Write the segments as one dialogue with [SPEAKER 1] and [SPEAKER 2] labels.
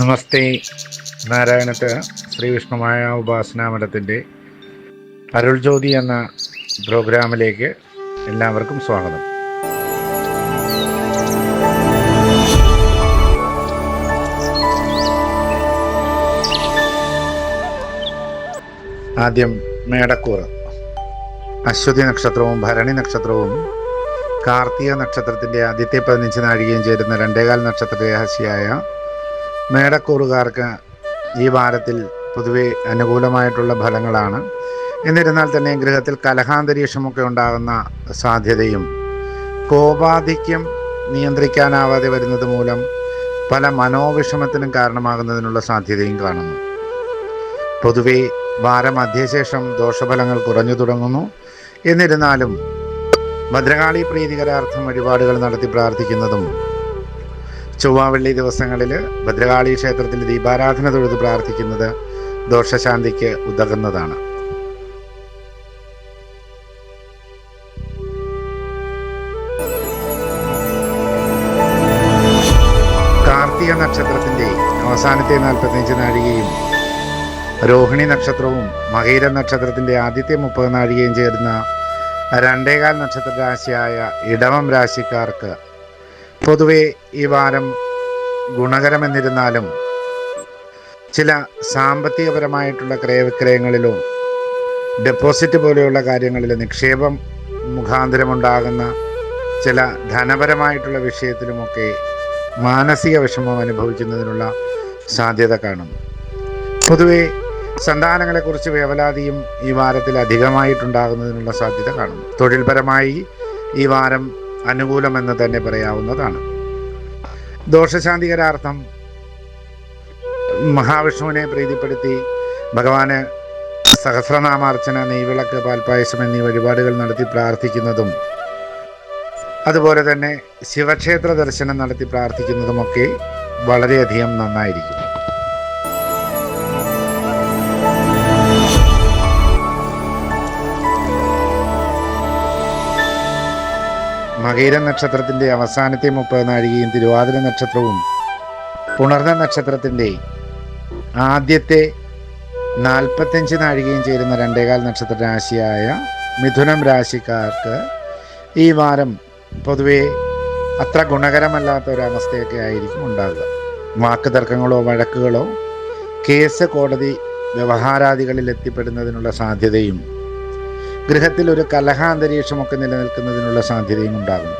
[SPEAKER 1] നമസ്തേ. നാരായണത്ത് ശ്രീവിഷ്ണുമായ അരുൾ ജ്യോതി എന്ന പ്രോഗ്രാമിലേക്ക് എല്ലാവർക്കും സ്വാഗതം. ആദ്യം മേടക്കൂറ്. അശ്വതി നക്ഷത്രവും ഭരണി നക്ഷത്രവും കാർത്തിക നക്ഷത്രത്തിന്റെ ആദ്യത്തെ പതിനഞ്ച് നാഴികയും ചേരുന്ന രണ്ടേകാൽ നക്ഷത്ര രാശിയായ മേടക്കൂറുകാർക്ക് ഈ വാരത്തിൽ പൊതുവെ അനുകൂലമായിട്ടുള്ള ഫലങ്ങളാണ്. എന്നിരുന്നാൽ തന്നെ ഗൃഹത്തിൽ കലഹാന്തരീക്ഷമൊക്കെ ഉണ്ടാകുന്ന സാധ്യതയും കോപാധിക്യം നിയന്ത്രിക്കാനാവാതെ വരുന്നത് മൂലം പല മനോവിഷമത്തിനും കാരണമാകുന്നതിനുള്ള സാധ്യതയും കാണുന്നു. പൊതുവെ വാരമധ്യശേഷം ദോഷഫലങ്ങൾ കുറഞ്ഞു തുടങ്ങുന്നു. എന്നിരുന്നാലും ഭദ്രകാളി പ്രീതികരാർത്ഥം വഴിപാടുകൾ നടത്തി പ്രാർത്ഥിക്കുന്നതും ചൊവ്വ വെള്ളി ദിവസങ്ങളിൽ ഭദ്രകാളി ക്ഷേത്രത്തിൽ ദീപാരാധന തൊഴുത് പ്രാർത്ഥിക്കുന്നത് ദോഷശാന്തിക്ക് ഉതകുന്നതാണ്. കാർത്തിക നക്ഷത്രത്തിന്റെ അവസാനത്തെ നാൽപ്പത്തിയഞ്ച് നാഴികയും രോഹിണി നക്ഷത്രവും മകീര നക്ഷത്രത്തിന്റെ ആദ്യത്തെ മുപ്പത് നാഴികയും ചേരുന്ന രണ്ടേകാൽ നക്ഷത്ര രാശിയായ ഇടവം രാശിക്കാർക്ക് പൊതുവെ ഈ വാരം ഗുണകരമെന്നിരുന്നാലും ചില സാമ്പത്തികപരമായിട്ടുള്ള ക്രയവിക്രയങ്ങളിലോ ഡെപ്പോസിറ്റ് പോലെയുള്ള കാര്യങ്ങളിൽ നിക്ഷേപം മുഖാന്തരമുണ്ടാകുന്ന ചില ധനപരമായിട്ടുള്ള വിഷയത്തിലുമൊക്കെ മാനസിക വിഷമം അനുഭവിക്കുന്നതിനുള്ള സാധ്യത കാണുന്നു. പൊതുവെ സന്താനങ്ങളെക്കുറിച്ച് വേവലാതിയും ഈ വാരത്തിൽ അധികമായിട്ടുണ്ടാകുന്നതിനുള്ള സാധ്യത കാണുന്നു. തൊഴിൽപരമായി ഈ വാരം അനുകൂലമെന്ന് തന്നെ പറയാവുന്നതാണ്. ദോഷശാന്തികരാർത്ഥം മഹാവിഷ്ണുവിനെ പ്രീതിപ്പെടുത്തി ഭഗവാന് സഹസ്രനാമാർച്ചന നെയ്വിളക്ക് പാൽപ്പായസം എന്നീ വഴിപാടുകൾ നടത്തി പ്രാർത്ഥിക്കുന്നതും അതുപോലെ തന്നെ ശിവക്ഷേത്ര ദർശനം നടത്തി പ്രാർത്ഥിക്കുന്നതുമൊക്കെ വളരെയധികം നന്നായിരിക്കും. മകീര നക്ഷത്രത്തിന്റെ അവസാനത്തെ മുപ്പത് നാഴികയും തിരുവാതിര നക്ഷത്രവും പുണർന്ന നക്ഷത്രത്തിന്റെ ആദ്യത്തെ നാൽപ്പത്തഞ്ച് നാഴികയും ചേരുന്ന രണ്ടേകാൽ നക്ഷത്ര രാശിയായ മിഥുനം രാശിക്കാർക്ക് ഈ വാരം പൊതുവെ അത്ര ഗുണകരമല്ലാത്ത ഒരവസ്ഥയൊക്കെ ആയിരിക്കും ഉണ്ടാകുക വാക്ക് തർക്കങ്ങളോ വഴക്കുകളോ കേസ് കോടതി വ്യവഹാരാദികളിൽ എത്തിപ്പെടുന്നതിനുള്ള സാധ്യതയും ഗൃഹത്തിൽ ഒരു കലഹാന്തരീക്ഷമൊക്കെ നിലനിൽക്കുന്നതിനുള്ള സാധ്യതയും ഉണ്ടാകും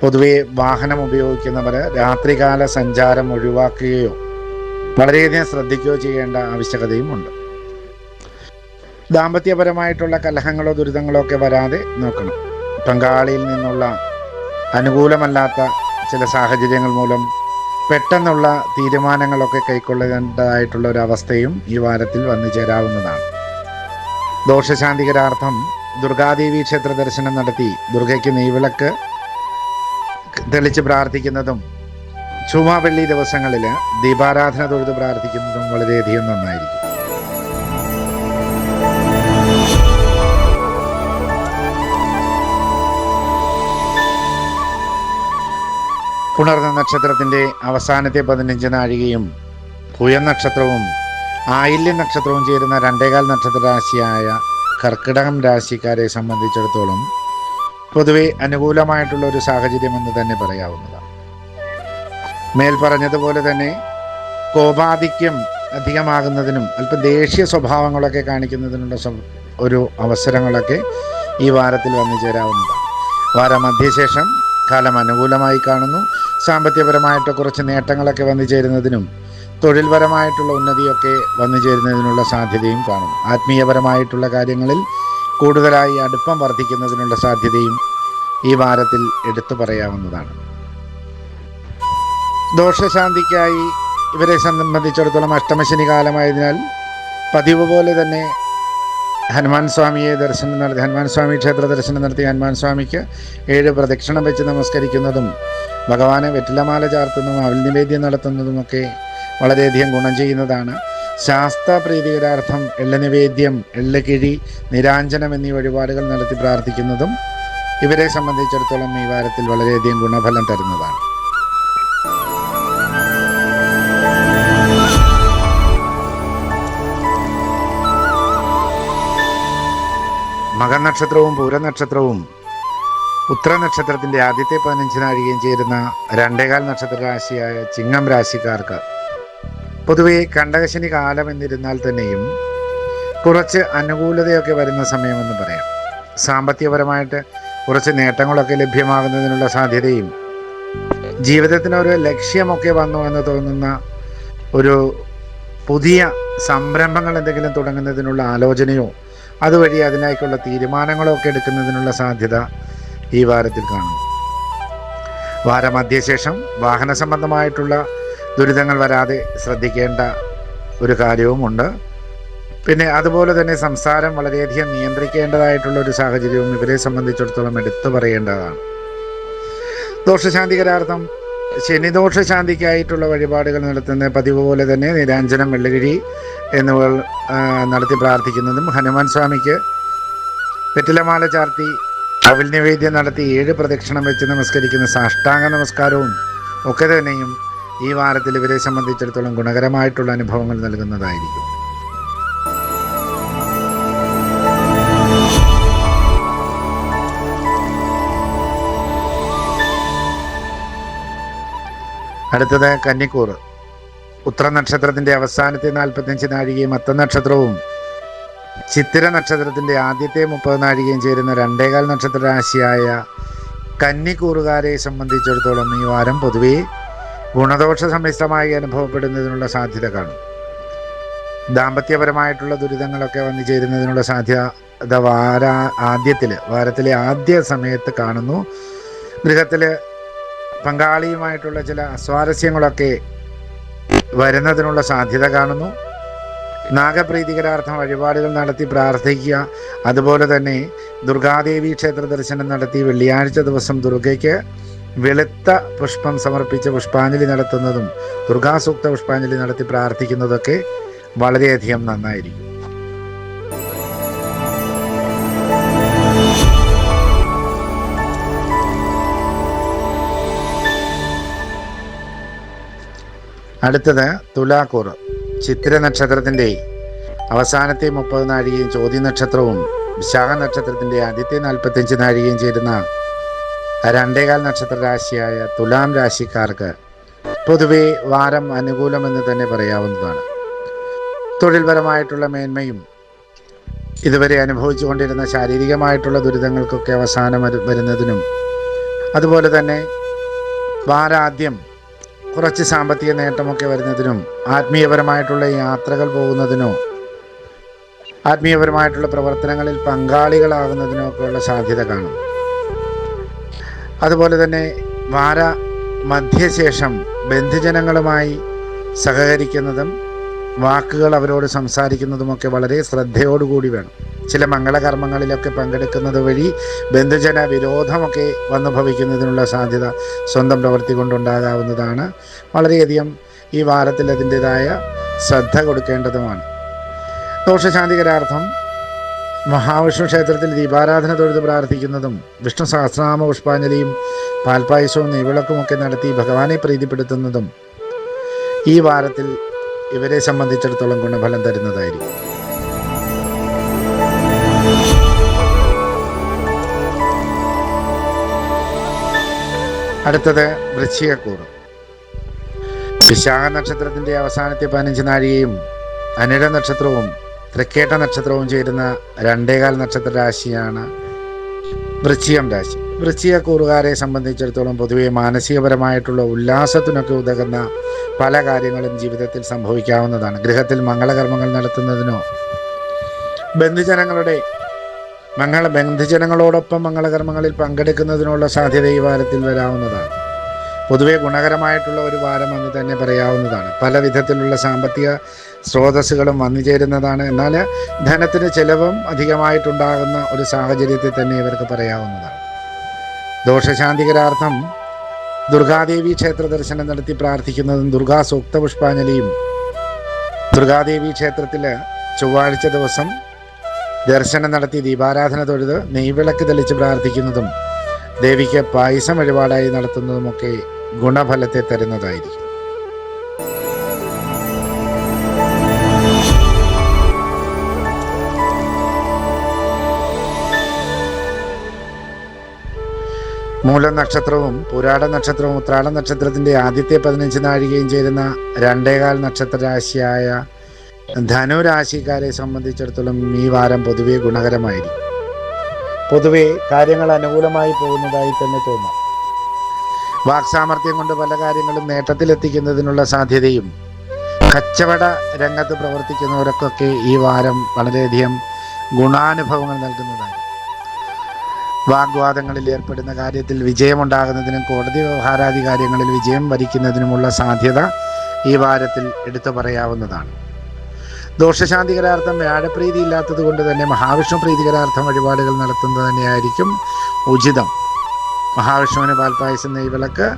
[SPEAKER 1] പൊതുവെ വാഹനം ഉപയോഗിക്കുന്നവർ രാത്രികാല സഞ്ചാരം ഒഴിവാക്കുകയോ വളരെയധികം ശ്രദ്ധിക്കുകയോ ചെയ്യേണ്ട ആവശ്യകതയും ഉണ്ട്. ദാമ്പത്യപരമായിട്ടുള്ള കലഹങ്ങളോ ദുരിതങ്ങളോ ഒക്കെ വരാതെ നോക്കണം. പങ്കാളിയിൽ നിന്നുള്ള അനുകൂലമല്ലാത്ത ചില സാഹചര്യങ്ങൾ മൂലം പെട്ടെന്നുള്ള തീരുമാനങ്ങളൊക്കെ കൈക്കൊള്ളേണ്ടതായിട്ടുള്ള ഒരു അവസ്ഥയും ഈ വാരത്തിൽ വന്നു ചേരാവുന്നതാണ്. ദോഷശാന്തികരാർത്ഥം ദുർഗാദേവി ക്ഷേത്ര ദർശനം നടത്തി ദുർഗയ്ക്ക് നെയ്വിളക്ക് തെളിച്ച് പ്രാർത്ഥിക്കുന്നതും ചുമ വെള്ളി ദിവസങ്ങളിൽ ദീപാരാധന തൊഴുത് പ്രാർത്ഥിക്കുന്നതും വളരെയധികം നന്നായിരിക്കും. പുണർന്ന നക്ഷത്രത്തിന്റെ അവസാനത്തെ പതിനഞ്ച് നാഴികയും പുയൻ നക്ഷത്രവും ആയില്യം നക്ഷത്രവും ചേരുന്ന രണ്ടേകാൽ നക്ഷത്ര രാശിയായ കർക്കിടകം രാശിക്കാരെ സംബന്ധിച്ചിടത്തോളം പൊതുവെ അനുകൂലമായിട്ടുള്ള ഒരു സാഹചര്യം എന്ന് തന്നെ പറയാവുന്നതാണ്. മേൽ പറഞ്ഞതുപോലെ തന്നെ കോപാധിക്യം അധികമാകുന്നതിനും അല്പം ദേഷ്യ സ്വഭാവങ്ങളൊക്കെ കാണിക്കുന്നതിനുള്ള ഒരു അവസരങ്ങളൊക്കെ ഈ വാരത്തിൽ വന്നു ചേരാവുന്നതാണ്. വാരമധ്യശേഷം കാലം അനുകൂലമായി കാണുന്നു. സാമ്പത്തികപരമായിട്ട് കുറച്ച് നേട്ടങ്ങളൊക്കെ വന്നു ചേരുന്നതിനും തൊഴിൽപരമായിട്ടുള്ള ഉന്നതിയൊക്കെ വന്നു ചേരുന്നതിനുള്ള സാധ്യതയും കാണുന്നു ആത്മീയപരമായിട്ടുള്ള കാര്യങ്ങളിൽ കൂടുതലായി അടുപ്പം വർദ്ധിക്കുന്നതിനുള്ള സാധ്യതയും ഈ വാരത്തിൽ എടുത്തു പറയാവുന്നതാണ്. ദോഷശാന്തിക്കായി ഇവരെ സംബന്ധിച്ചിടത്തോളം അഷ്ടമശനി കാലമായതിനാൽ പതിവ് പോലെ തന്നെ ഹനുമാൻ സ്വാമിയെ ദർശനം നടത്തി ഹനുമാൻ സ്വാമി ക്ഷേത്ര ദർശനം നടത്തി ഹനുമാൻ സ്വാമിക്ക് ഏഴ് പ്രദക്ഷിണം വെച്ച് നമസ്കരിക്കുന്നതും ഭഗവാനെ വെറ്റിലമാല ചാർത്തുന്നതും അവൽ നിവേദ്യം നടത്തുന്നതുമൊക്കെ വളരെയധികം ഗുണം ചെയ്യുന്നതാണ്. ശാസ്ത്രപ്രീതികരാർത്ഥം എള്ളനിവേദ്യം എള്ളക്കിഴി നിരാഞ്ജനം എന്നീ വഴിപാടുകൾ നടത്തി പ്രാർത്ഥിക്കുന്നതും ഇവരെ സംബന്ധിച്ചിടത്തോളം ഈ വാരത്തിൽ വളരെയധികം ഗുണഫലം തരുന്നതാണ്. മകനക്ഷത്രവും പൂരനക്ഷത്രവും ഉത്തരനക്ഷത്രത്തിന്റെ ആദ്യത്തെ പതിനഞ്ചിനാഴികയും ചേരുന്ന രണ്ടേകാൽ നക്ഷത്ര രാശിയായ ചിങ്ങം രാശിക്കാർക്ക് പൊതുവെ കണ്ടകശനി കാലം എന്നിരുന്നാൽ തന്നെയും കുറച്ച് അനുകൂലതയൊക്കെ വരുന്ന സമയമെന്ന് പറയാം. സാമ്പത്തികപരമായിട്ട് കുറച്ച് നേട്ടങ്ങളൊക്കെ ലഭ്യമാകുന്നതിനുള്ള സാധ്യതയും ജീവിതത്തിന് ഒരു ലക്ഷ്യമൊക്കെ വന്നു എന്ന് തോന്നുന്ന ഒരു പുതിയ സംരംഭങ്ങൾ എന്തെങ്കിലും തുടങ്ങുന്നതിനുള്ള ആലോചനയോ അതുവഴി അതിനായിക്കുള്ള തീരുമാനങ്ങളോ ഒക്കെ എടുക്കുന്നതിനുള്ള സാധ്യത ഈ വാരത്തിൽ കാണുന്നു. വാരമധ്യശേഷം വാഹന സംബന്ധമായിട്ടുള്ള ദുരിതങ്ങൾ വരാതെ ശ്രദ്ധിക്കേണ്ട ഒരു കാര്യവുമുണ്ട്. പിന്നെ അതുപോലെ തന്നെ സംസാരം വളരെയധികം നിയന്ത്രിക്കേണ്ടതായിട്ടുള്ള ഒരു സാഹചര്യവും ഇവരെ സംബന്ധിച്ചിടത്തോളം എടുത്തു പറയേണ്ടതാണ്. ദോഷശാന്തികരാർത്ഥം ശനിദോഷ ശാന്തിക്കായിട്ടുള്ള വഴിപാടുകൾ നടത്തുന്ന പതിവ് പോലെ തന്നെ നിരാഞ്ജനം വെള്ളുകിഴി എന്നിവ നടത്തി പ്രാർത്ഥിക്കുന്നതും ഹനുമാൻ സ്വാമിക്ക് പെറ്റിലമാല ചാർത്തി അവിൽ നിവേദ്യം നടത്തി ഏഴ് പ്രദക്ഷിണം വെച്ച് നമസ്കരിക്കുന്ന സാഷ്ടാംഗ നമസ്കാരവും ഒക്കെ തന്നെയും ഈ വാരത്തിൽ ഇവരെ സംബന്ധിച്ചിടത്തോളം ഗുണകരമായിട്ടുള്ള അനുഭവങ്ങൾ നൽകുന്നതായിരിക്കും. അടുത്തത് കന്നിക്കൂർ. ഉത്ര നക്ഷത്രത്തിന്റെ അവസാനത്തെ നാൽപ്പത്തഞ്ച് നാഴികയും അത്ത നക്ഷത്രവും ചിത്തിര നക്ഷത്രത്തിന്റെ ആദ്യത്തെ മുപ്പത് നാഴികയും ചേരുന്ന രണ്ടേകാൽ നക്ഷത്ര രാശിയായ കന്നിക്കൂറുകാരെ സംബന്ധിച്ചിടത്തോളം ഈ വാരം പൊതുവെ ഗുണദോഷ സമ്മിശ്രമായി അനുഭവപ്പെടുന്നതിനുള്ള സാധ്യത കാണും. ദാമ്പത്യപരമായിട്ടുള്ള ദുരിതങ്ങളൊക്കെ വന്നു ചേരുന്നതിനുള്ള സാധ്യത വാര ആദ്യത്തിൽ വാരത്തിലെ ആദ്യ സമയത്ത് കാണുന്നു. ഗൃഹത്തിൽ പങ്കാളിയുമായിട്ടുള്ള ചില അസ്വാരസ്യങ്ങളൊക്കെ വരുന്നതിനുള്ള സാധ്യത കാണുന്നു. നാഗപ്രീതികരാർത്ഥം വഴിപാടുകൾ നടത്തി പ്രാർത്ഥിക്കുക. അതുപോലെ തന്നെ ദുർഗാദേവി ക്ഷേത്ര ദർശനം നടത്തി വെള്ളിയാഴ്ച ദിവസം ദുർഗയ്ക്ക് വെളുത്ത പുഷ്പം സമർപ്പിച്ച് പുഷ്പാഞ്ജലി നടത്തുന്നതും ദുർഗാസൂക്ത പുഷ്പാഞ്ജലി നടത്തി പ്രാർത്ഥിക്കുന്നതൊക്കെ വളരെയധികം നന്നായിരിക്കും. അടുത്തത് തുലാക്കൂർ ചിത്ര നക്ഷത്രത്തിന്റെ അവസാനത്തെ മുപ്പത് നാഴികയും ചോദ്യ നക്ഷത്രവും വിശാഖ നക്ഷത്രത്തിന്റെ ആദ്യത്തെ നാൽപ്പത്തഞ്ച് നാഴികയും ചേരുന്ന രണ്ടേകാൽ നക്ഷത്ര രാശിയായ തുലാം രാശിക്കാർക്ക് പൊതുവെ വാരം അനുകൂലമെന്ന് തന്നെ പറയാവുന്നതാണ്. തൊഴിൽപരമായിട്ടുള്ള മേന്മയും ഇതുവരെ അനുഭവിച്ചു കൊണ്ടിരുന്ന ശാരീരികമായിട്ടുള്ള ദുരിതങ്ങൾക്കൊക്കെ അവസാനം വരുന്നതിനും അതുപോലെ തന്നെ വാരാദ്യം കുറച്ച് സാമ്പത്തിക നേട്ടമൊക്കെ വരുന്നതിനും ആത്മീയപരമായിട്ടുള്ള യാത്രകൾ പോകുന്നതിനോ ആത്മീയപരമായിട്ടുള്ള പ്രവർത്തനങ്ങളിൽ പങ്കാളികളാകുന്നതിനോ ഒക്കെയുള്ള സാധ്യത കാണും. അതുപോലെ തന്നെ വാര മധ്യശേഷം ബന്ധുജനങ്ങളുമായി സഹകരിക്കുന്നതും വാക്കുകൾ അവരോട് സംസാരിക്കുന്നതുമൊക്കെ വളരെ ശ്രദ്ധയോടുകൂടി വേണം. ചില മംഗളകർമ്മങ്ങളിലൊക്കെ പങ്കെടുക്കുന്നത് വഴി ബന്ധുജന വിരോധമൊക്കെ വന്നു ഭവിക്കുന്നതിനുള്ള സാധ്യത സ്വന്തം പ്രവൃത്തി കൊണ്ടുണ്ടാകാവുന്നതാണ്. വളരെയധികം ഈ വാരത്തിൽ അതിന്റെതായ ശ്രദ്ധ കൊടുക്കേണ്ടതുമാണ്. ദോഷശാന്തികരാർത്ഥം മഹാവിഷ്ണു ക്ഷേത്രത്തിൽ ദീപാരാധന തൊഴുത് പ്രാർത്ഥിക്കുന്നതും വിഷ്ണു സഹസ്രനാമ പുഷ്പാഞ്ജലിയും പാൽപ്പായസവും നെയ്വിളക്കുമൊക്കെ നടത്തി ഭഗവാനെ പ്രീതിപ്പെടുത്തുന്നതും ഈ വാരത്തിൽ ഇവരെ സംബന്ധിച്ചിടത്തോളം ഗുണഫലം തരുന്നതായിരിക്കും. അടുത്തത് വൃശ്ചികക്കൂറ്. വിശാഖ നക്ഷത്രത്തിന്റെ അവസാനത്തെ പതിനഞ്ച് നാഴികയും അനിഴ നക്ഷത്രവും തൃക്കേട്ട നക്ഷത്രവും ചേരുന്ന രണ്ടേകാൽ നക്ഷത്ര രാശിയാണ് വൃശ്ചികം രാശി. വൃശ്ചിക കൂറുകാരെ സംബന്ധിച്ചിടത്തോളം പൊതുവെ മാനസികപരമായിട്ടുള്ള ഉല്ലാസത്തിനൊക്കെ ഉതകുന്ന പല കാര്യങ്ങളും ജീവിതത്തിൽ സംഭവിക്കാവുന്നതാണ്. ഗൃഹത്തിൽ മംഗളകർമ്മങ്ങൾ നടത്തുന്നതിനോ ബന്ധുജനങ്ങളുടെ മംഗള ബന്ധുജനങ്ങളോടൊപ്പം മംഗളകർമ്മങ്ങളിൽ പങ്കെടുക്കുന്നതിനുള്ള സാധ്യത ഈ വാരത്തിൽ വരാവുന്നതാണ്. പൊതുവെ ഗുണകരമായിട്ടുള്ള ഒരു വാരം എന്ന് തന്നെ പറയാവുന്നതാണ്. പല വിധത്തിലുള്ള സാമ്പത്തിക സ്രോതസ്സുകളും വന്നു ചേരുന്നതാണ്. എന്നാൽ ധനത്തിന് ചിലവും അധികമായിട്ടുണ്ടാകുന്ന ഒരു സാഹചര്യത്തിൽ തന്നെ ഇവർക്ക് പറയാവുന്നതാണ്. ദോഷശാന്തികരാർത്ഥം ദുർഗാദേവി ക്ഷേത്ര ദർശനം നടത്തി പ്രാർത്ഥിക്കുന്നതും ദുർഗാ സൂക്ത പുഷ്പാഞ്ജലിയും. ദുർഗാദേവി ക്ഷേത്രത്തിൽ ചൊവ്വാഴ്ച ദിവസം ദർശനം നടത്തി ദീപാരാധന തൊഴുത് നെയ്വിളക്ക് തെളിച്ച് പ്രാർത്ഥിക്കുന്നതും ദേവിക്ക് പായസം വഴിപാടായി നടത്തുന്നതുമൊക്കെ ഗുണഫലത്തെ തരുന്നതായിരിക്കും. മൂല നക്ഷത്രവും പുരാട നക്ഷത്രവും ഉത്രാട നക്ഷത്രത്തിന്റെ ആദ്യത്തെ പതിനഞ്ച് നാഴികയും ചേരുന്ന രണ്ടേകാൽ നക്ഷത്ര രാശിയായ ധനുരാശിക്കാരെ സംബന്ധിച്ചിടത്തോളം ഈ വാരം പൊതുവെ ഗുണകരമായിരിക്കും. പൊതുവെ കാര്യങ്ങൾ അനുകൂലമായി പോകുന്നതായി തന്നെ തോന്നാം. വാക്സാമർഥ്യം കൊണ്ട് പല കാര്യങ്ങളും നേട്ടത്തിലെത്തിക്കുന്നതിനുള്ള സാധ്യതയും കച്ചവട രംഗത്ത് പ്രവർത്തിക്കുന്നവർക്കൊക്കെ ഈ വാരം വളരെയധികം ഗുണാനുഭവങ്ങൾ നൽകുന്നതാണ് വാഗ്വാദങ്ങളിൽ ഏർപ്പെടുന്ന കാര്യത്തിൽ വിജയമുണ്ടാകുന്നതിനും കോടതി വ്യവഹാരാധികാരങ്ങളിൽ വിജയം വരിക്കുന്നതിനുമുള്ള സാധ്യത ഈ വാരത്തിൽ എടുത്തു പറയാവുന്നതാണ്. ദോഷശാന്തികരാർത്ഥം വ്യാഴപ്രീതി ഇല്ലാത്തത് കൊണ്ട് തന്നെ മഹാവിഷ്ണു പ്രീതികരാർത്ഥം വഴിപാടുകൾ നടത്തുന്നത് തന്നെയായിരിക്കും ഉചിതം. മഹാവിഷ്ണുവിന് പാൽപ്പായസം നെയ്വിളക്ക്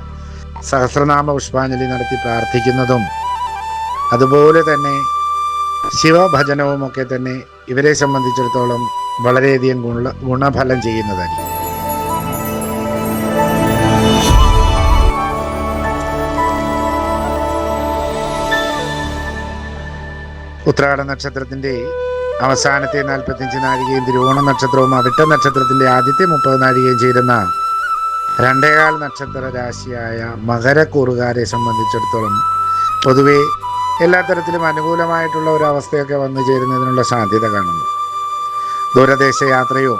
[SPEAKER 1] സഹസ്രനാമ പുഷ്പാഞ്ജലി നടത്തി പ്രാർത്ഥിക്കുന്നതും അതുപോലെ തന്നെ ശിവഭജനവും ഒക്കെ തന്നെ ഇവരെ സംബന്ധിച്ചിടത്തോളം വളരെയധികം ഗുണ ഗുണഫലം ചെയ്യുന്നതായിരിക്കും. ഉത്രാട നക്ഷത്രത്തിന്റെ അവസാനത്തെ നാൽപ്പത്തിയഞ്ച് നാഴികയും തിരുവോണ നക്ഷത്രവും അവിട്ട നക്ഷത്രത്തിന്റെ ആദ്യത്തെ മുപ്പത് നാഴികയും ചേരുന്ന രണ്ടേകാൽ നക്ഷത്ര രാശിയായ മകരക്കൂറുകാരെ സംബന്ധിച്ചിടത്തോളം പൊതുവെ എല്ലാ തരത്തിലും അനുകൂലമായിട്ടുള്ള ഒരു അവസ്ഥയൊക്കെ വന്നു ചേരുന്നതിനുള്ള സാധ്യത കാണുന്നു. ദൂരദേശ യാത്രയോ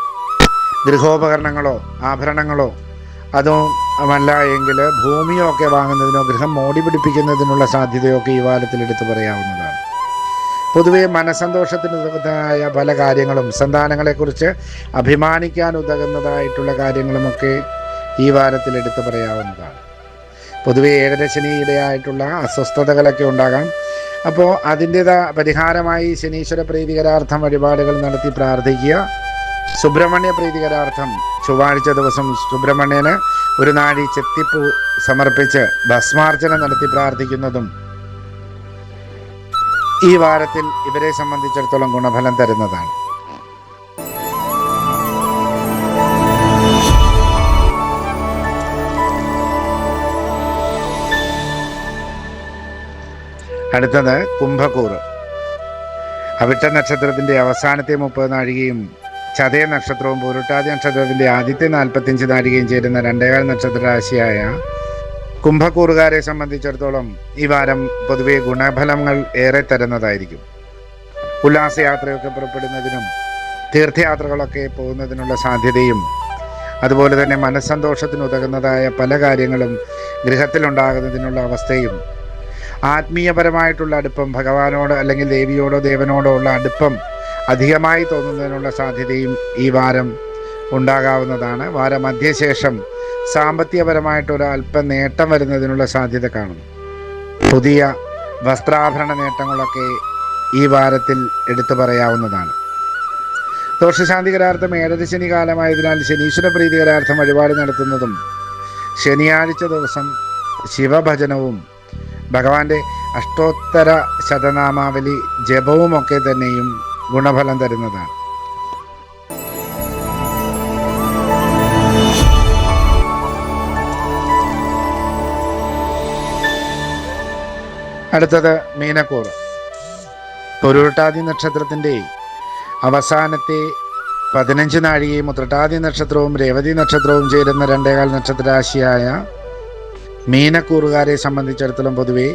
[SPEAKER 1] ഗൃഹോപകരണങ്ങളോ ആഭരണങ്ങളോ അതുമല്ല എങ്കിൽ ഭൂമിയോ ഒക്കെ വാങ്ങുന്നതിനോ ഗൃഹം മോടി പിടിപ്പിക്കുന്നതിനുള്ള സാധ്യതയൊക്കെ ഈ വാലത്തിൽ എടുത്തു പറയാവുന്നതാണ്. പൊതുവെ മനസ്സന്തോഷത്തിന് ഉതകുന്നതായ പല കാര്യങ്ങളും സന്താനങ്ങളെക്കുറിച്ച് അഭിമാനിക്കാൻ ഉതകുന്നതായിട്ടുള്ള കാര്യങ്ങളുമൊക്കെ ഈ വാരത്തിൽ എടുത്തു പറയാവുന്നതാണ്. പൊതുവെ ഏഴരശനിയുടെയായിട്ടുള്ള അസ്വസ്ഥതകളൊക്കെ ഉണ്ടാകാം. അപ്പോൾ അതിന്റെതാ പരിഹാരമായി ശനീശ്വര പ്രീതികരാർത്ഥം വഴിപാടുകൾ നടത്തി പ്രാർത്ഥിക്കുക. സുബ്രഹ്മണ്യ പ്രീതികരാർത്ഥം ചൊവ്വാഴ്ച ദിവസം സുബ്രഹ്മണ്യന് ഒരു നാഴി ചെത്തിപ്പൂ സമർപ്പിച്ച് ഭസ്മാർച്ചന നടത്തി പ്രാർത്ഥിക്കുന്നതും ഈ വാരത്തിൽ ഇവരെ സംബന്ധിച്ചിടത്തോളം ഗുണഫലം തരുന്നതാണ്. അടുത്തത് കുംഭക്കൂറ്. അവിട്ട നക്ഷത്രത്തിന്റെ അവസാനത്തെ മുപ്പത് നാഴികയും ചതയ നക്ഷത്രവും പൂരുട്ടാതി നക്ഷത്രത്തിന്റെ ആദ്യത്തെ നാൽപ്പത്തിയഞ്ച് നാഴികയും ചേരുന്ന രണ്ടേകാൽ നക്ഷത്ര രാശിയായ കുംഭക്കൂറുകാരെ സംബന്ധിച്ചിടത്തോളം ഈ വാരം പൊതുവെ ഗുണഫലങ്ങൾ ഏറെ തരുന്നതായിരിക്കും. ഉല്ലാസയാത്രയൊക്കെ പുറപ്പെടുന്നതിനും തീർത്ഥയാത്രകളൊക്കെ പോകുന്നതിനുള്ള സാധ്യതയും അതുപോലെ തന്നെ മനസ്സന്തോഷത്തിന് ഉതകുന്നതായ പല കാര്യങ്ങളും ഗൃഹത്തിലുണ്ടാകുന്നതിനുള്ള അവസ്ഥയും ആത്മീയപരമായിട്ടുള്ള അടുപ്പം ഭഗവാനോട് അല്ലെങ്കിൽ ദേവിയോടോ ദേവനോടോ ഉള്ള അടുപ്പം അധികമായി തോന്നുന്നതിനുള്ള സാധ്യതയും ഈ വാരം ഉണ്ടാകാവുന്നതാണ്. വാരമധ്യശേഷം സാമ്പത്തികപരമായിട്ടൊരു അല്പം നേട്ടം വരുന്നതിനുള്ള സാധ്യത കാണുന്നു. പുതിയ വസ്ത്രാഭരണ നേട്ടങ്ങളൊക്കെ ഈ വാരത്തിൽ എടുത്തു പറയാവുന്നതാണ്. ദോഷശാന്തി കരാർത്ഥം ഏഴര ശനി കാലമായതിനാൽ ശനീശ്വര പ്രീതി കരാർത്ഥം വഴിപാട് നടത്തുന്നതും ശനിയാഴ്ച ദിവസം ശിവഭജനവും ഭഗവാന്റെ അഷ്ടോത്തര ശതനാമാവലി ജപവുമൊക്കെ തന്നെയും ഗുണഫലം തരുന്നതാണ്. അടുത്തത് മീനക്കൂർ പൊരുട്ടാതി നക്ഷത്രത്തിന്റെ അവസാനത്തെ പതിനഞ്ച് നാഴികയും ഉത്രട്ടാതി നക്ഷത്രവും രേവതി നക്ഷത്രവും ചേരുന്ന രണ്ടേകാൽ നക്ഷത്രരാശിയായ മീനക്കൂറുകാരെ സംബന്ധിച്ചിടത്തോളം പൊതുവെ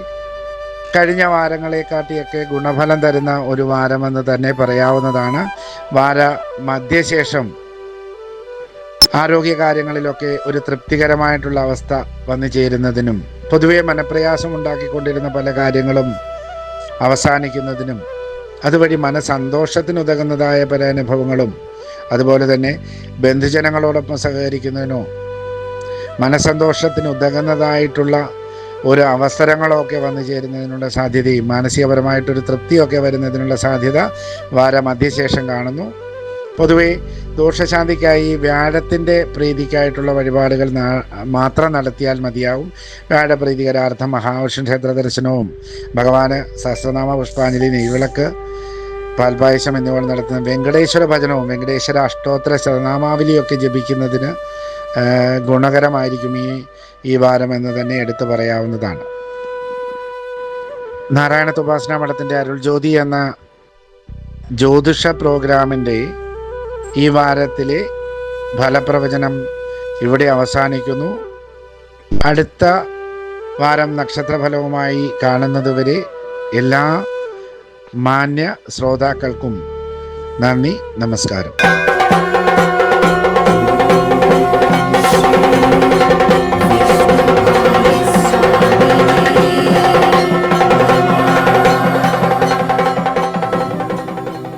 [SPEAKER 1] കഴിഞ്ഞ വാരങ്ങളെക്കാട്ടിയൊക്കെ ഗുണഫലം തരുന്ന ഒരു വാരമെന്ന് തന്നെ പറയാവുന്നതാണ്. വാര മധ്യശേഷം ആരോഗ്യകാര്യങ്ങളിലൊക്കെ ഒരു തൃപ്തികരമായിട്ടുള്ള അവസ്ഥ വന്നു ചേരുന്നതിനും പൊതുവെ മനപ്രയാസം ഉണ്ടാക്കിക്കൊണ്ടിരുന്ന പല കാര്യങ്ങളും അവസാനിക്കുന്നതിനും അതുവഴി മനസന്തോഷത്തിനുതകുന്നതായ പല അനുഭവങ്ങളും അതുപോലെ തന്നെ ബന്ധുജനങ്ങളോടൊപ്പം സഹകരിക്കുന്നതിനോ മനസന്തോഷത്തിന് ഉതകുന്നതായിട്ടുള്ള ഒരു അവസരങ്ങളൊക്കെ വന്നു ചേരുന്നതിനുള്ള സാധ്യതയും മാനസികപരമായിട്ടൊരു തൃപ്തിയൊക്കെ വരുന്നതിനുള്ള സാധ്യത വാരമധ്യശേഷം കാണുന്നു. പൊതുവെ ദോഷശാന്തിക്കായി വ്യാഴത്തിന്റെ പ്രീതിക്കായിട്ടുള്ള വഴിപാടുകൾ മാത്രം നടത്തിയാൽ മതിയാവും. വ്യാഴപ്രീതികരാർത്ഥം മഹാവിഷ്ണു ക്ഷേത്ര ദർശനവും ഭഗവാന് സഹസ്രനാമ പുഷ്പാഞ്ജലി നെയ്വിളക്ക് പാൽപായസം എന്നിവ നടത്തുന്ന വെങ്കടേശ്വര ഭജനവും വെങ്കടേശ്വര അഷ്ടോത്തര ശതനാമാവലിയൊക്കെ ജപിക്കുന്നതിന് ഗുണകരമായിരിക്കും ഈ ഈ വാരം എന്ന് തന്നെ എടുത്തു പറയാവുന്നതാണ്. നാരായണ തുപാസന മഠത്തിന്റെ അരുൾ ജ്യോതി എന്ന ജ്യോതിഷ പ്രോഗ്രാമിന്റെ ഈ വാരത്തിലെ ഫലപ്രവചനം ഇവിടെ അവസാനിക്കുന്നു. അടുത്ത വാരം നക്ഷത്രഫലവുമായി കാണുന്നതുവരെ എല്ലാ മാന്യ ശ്രോതാക്കൾക്കും നന്ദി നമസ്കാരം.